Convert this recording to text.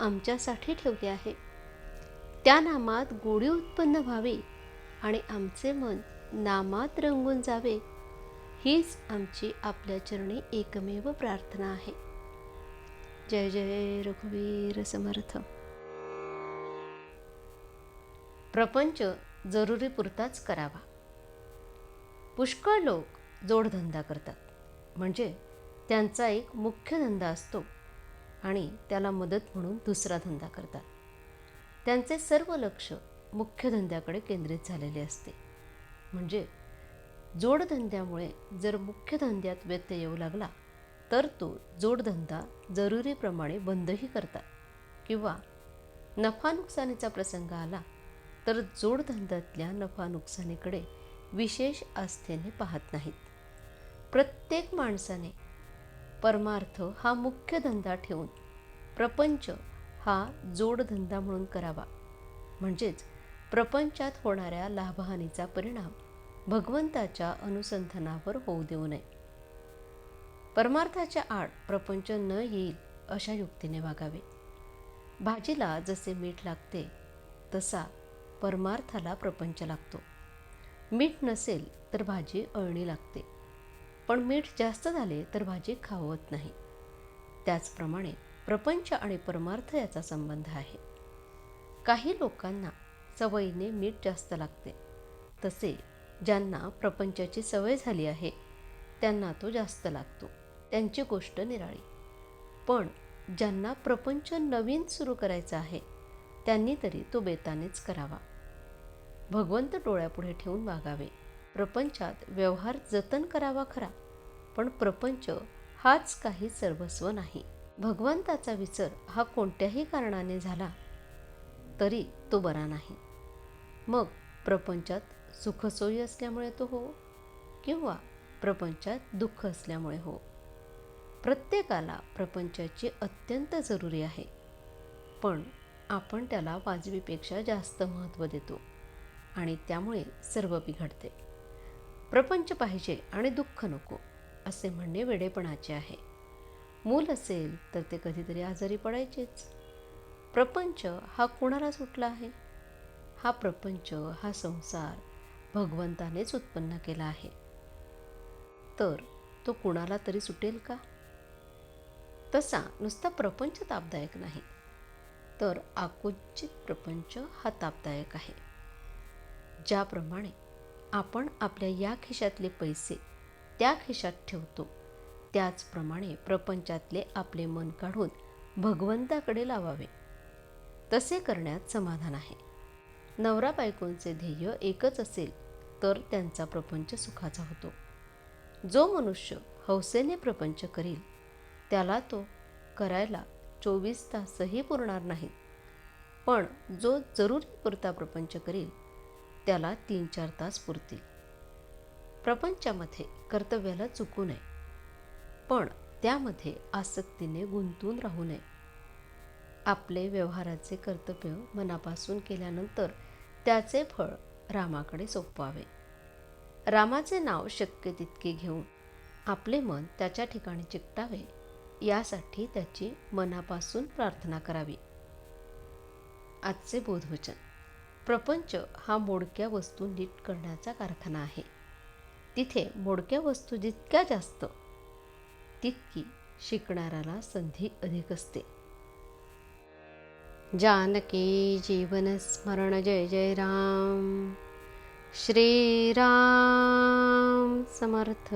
आमच्यासाठी ठेवले आहे. त्या नामात गोडी उत्पन्न व्हावी आणि आमचे मन नामात रंगून जावे हीच आमची आपल्या चरणी एकमेव प्रार्थना आहे. जय जय रघुवीर समर्थ. प्रपंच जरुरीपुरताच करावा. पुष्कळ लोक जोडधंदा करतात. म्हणजे त्यांचा एक मुख्य धंदा असतो. आणि त्याला मदत म्हणून दुसरा धंदा करतात. त्यांचे सर्व लक्ष मुख्य धंद्याकडे केंद्रित झालेले असते. म्हणजे जोडधंद्यामुळे जर मुख्य धंद्यात व्यत्यय येऊ लागला तर तो जोडधंदा जरुरीप्रमाणे बंदही करतात. किंवा नफा नुकसानीचा प्रसंग आला तर जोडधंद्यातल्या नफा नुकसानीकडे विशेष आस्थेने पाहत नाहीत. प्रत्येक माणसाने परमार्थ हा मुख्य धंदा ठेवून प्रपंच हा जोडधंदा म्हणून करावा. म्हणजेच प्रपंचात होणाऱ्या लाभहानीचा परिणाम भगवंताच्या अनुसंधानावर होऊ देऊ नये. परमार्थाच्या आड प्रपंच न येईल अशा युक्तीने वागावे. भाजीला जसे मीठ लागते तसा परमार्थाला प्रपंच लागतो. मीठ नसेल तर भाजी अळणी लागते. पण मीठ जास्त झाले तर भाजी खावत नाही. त्याचप्रमाणे प्रपंच आणि परमार्थ याचा संबंध आहे. काही लोकांना सवयीने मीठ जास्त लागते. तसे ज्यांना प्रपंचाची सवय झाली आहे त्यांना तो जास्त लागतो. त्यांची गोष्ट निराळी. पण ज्यांना प्रपंच नवीन सुरू करायचा आहे त्यांनी तरी तो बेतानेच करावा. भगवंत डोळ्यापुढे ठेवून वागावे. प्रपंचात व्यवहार जतन करावा खरा पण प्रपंच हाच काही सर्वस्व नाही. भगवंताचा विसर हा कोणत्याही कारणाने झाला तरी तो बरा नाही. मग प्रपंचात सुखसोयी असल्यामुळे तो हो किंवा प्रपंचात दुःख असल्यामुळे हो. प्रत्येकाला प्रपंचाची अत्यंत जरुरी आहे पण आपण त्याला वाजवीपेक्षा जास्त महत्त्व देतो आणि त्यामुळे सर्व बिघडते. प्रपंच पाहिजे आणि दुःख नको असे म्हणणे वेडेपणाचे आहे. मूल असेल तर ते कधीतरी आजारी पडायचेच. प्रपंच हा कोणाला सुटला आहे? हा प्रपंच हा संसार भगवंतानेच उत्पन्न केला आहे. तर तो कुणाला तरी सुटेल का? तसा नुसता प्रपंच तापदायक नाही. तर आकुंचित प्रपंच हा तापदायक आहे. ज्याप्रमाणे आपण आपल्या या खिशातले पैसे त्या खिशात ठेवतो. त्याचप्रमाणे प्रपंचातले आपले मन काढून भगवंताकडे लावावे. तसे करण्यात समाधान आहे. नवरा बायकोंचे ध्येय एकच असेल तर त्यांचा प्रपंच सुखाचा होतो. जो मनुष्य हौसेने प्रपंच करील त्याला तो करायला चोवीस तासही पुरणार नाहीत पण जो जरुरी पुरता प्रपंच करील त्याला तीन चार तास पुरतील. प्रपंचामध्ये कर्तव्याला चुकू नये. पण त्यामध्ये आसक्तीने गुंतून राहू नये. आपले व्यवहाराचे कर्तव्य मनापासून केल्यानंतर त्याचे फळ रामाकडे सोपवावे. रामाचे नाव शक्य तितके घेऊन आपले मन त्याच्या ठिकाणी चिकटावे यासाठी त्याची मनापासून प्रार्थना करावी. आजचे बोधवचन. प्रपंच हा मोडक्या वस्तू नीट करण्याचा कारखाना आहे. तिथे मोडक्या वस्तू जितक्या जास्त तितकी शिकणाऱ्याला संधी अधिक असते. जानकी जीवनस्मरण जय जय राम. श्रीराम समर्थ.